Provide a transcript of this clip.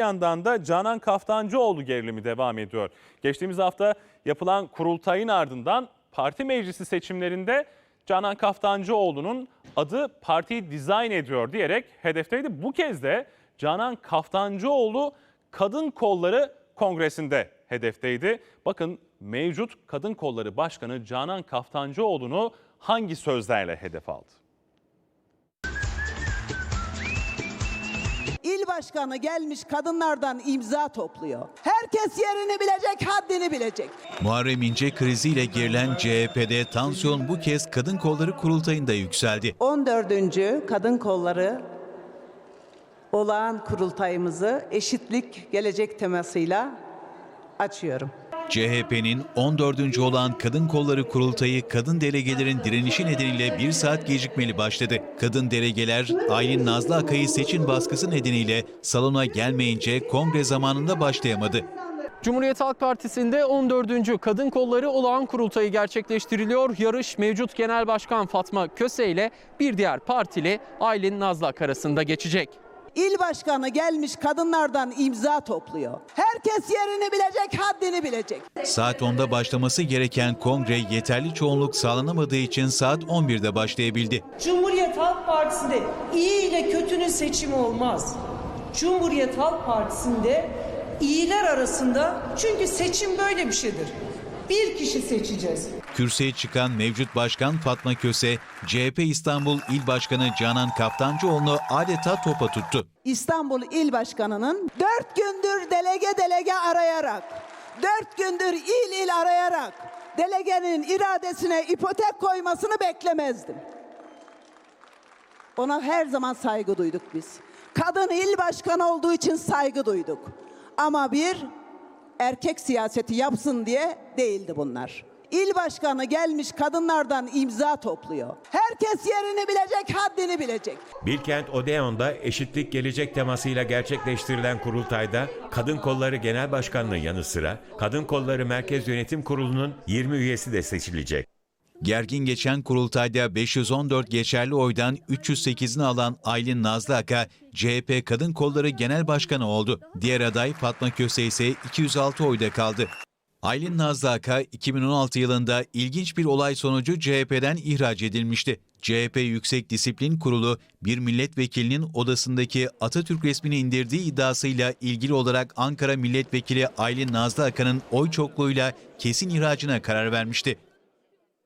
yandan da Canan Kaftancıoğlu gerilimi devam ediyor. Geçtiğimiz hafta yapılan kurultayın ardından parti meclisi seçimlerinde Canan Kaftancıoğlu'nun adı partiyi dizayn ediyor diyerek hedefteydi. Bu kez de Canan Kaftancıoğlu Kadın Kolları Kongresi'nde hedefteydi. Bakın mevcut Kadın Kolları Başkanı Canan Kaftancıoğlu'nu hangi sözlerle hedef aldı? İl başkanı gelmiş kadınlardan imza topluyor. Herkes yerini bilecek, haddini bilecek. Muharrem İnce kriziyle gerilen CHP'de tansiyon bu kez kadın kolları kurultayında yükseldi. 14. Kadın Kolları olağan kurultayımızı eşitlik gelecek temasıyla açıyorum. CHP'nin 14. olan Kadın Kolları Kurultayı kadın delegelerin direnişi nedeniyle bir saat gecikmeli başladı. Kadın delegeler Aylin Nazlı Akay'ı seçim baskısı nedeniyle salona gelmeyince kongre zamanında başlayamadı. Cumhuriyet Halk Partisi'nde 14. Kadın Kolları Olağan Kurultayı gerçekleştiriliyor. Yarış mevcut Genel Başkan Fatma Köse ile bir diğer partili Aylin Nazlak arasında geçecek. İl başkanı gelmiş kadınlardan imza topluyor. Herkes yerini bilecek, haddini bilecek. Saat 10'da başlaması gereken kongre yeterli çoğunluk sağlanamadığı için saat 11'de başlayabildi. Cumhuriyet Halk Partisi'nde iyi ile kötünün seçimi olmaz. Cumhuriyet Halk Partisi'nde iyiler arasında çünkü seçim böyle bir şeydir. Bir kişi seçeceğiz. Kürsüye çıkan mevcut başkan Fatma Köse, CHP İstanbul İl Başkanı Canan Kaftancıoğlu'nu adeta topa tuttu. İstanbul İl Başkanı'nın dört gündür delege delege arayarak, dört gündür il il arayarak delegenin iradesine ipotek koymasını beklemezdim. Ona her zaman saygı duyduk biz. Kadın il başkanı olduğu için saygı duyduk. Ama bir erkek siyaseti yapsın diye değildi bunlar. İl başkanı gelmiş kadınlardan imza topluyor. Herkes yerini bilecek, haddini bilecek. Bilkent Odeon'da eşitlik gelecek temasıyla gerçekleştirilen kurultayda Kadın Kolları Genel Başkanlığı yanı sıra Kadın Kolları Merkez Yönetim Kurulu'nun 20 üyesi de seçilecek. Gergin geçen kurultayda 514 geçerli oydan 308'ini alan Aylin Nazlı Aka, CHP Kadın Kolları Genel Başkanı oldu. Diğer aday Fatma Köse ise 206 oyda kaldı. Aylin Nazlı Aka 2016 yılında ilginç bir olay sonucu CHP'den ihraç edilmişti. CHP Yüksek Disiplin Kurulu bir milletvekilinin odasındaki Atatürk resmini indirdiği iddiasıyla ilgili olarak Ankara Milletvekili Aylin Nazlı Aka'nın oy çokluğuyla kesin ihracına karar vermişti.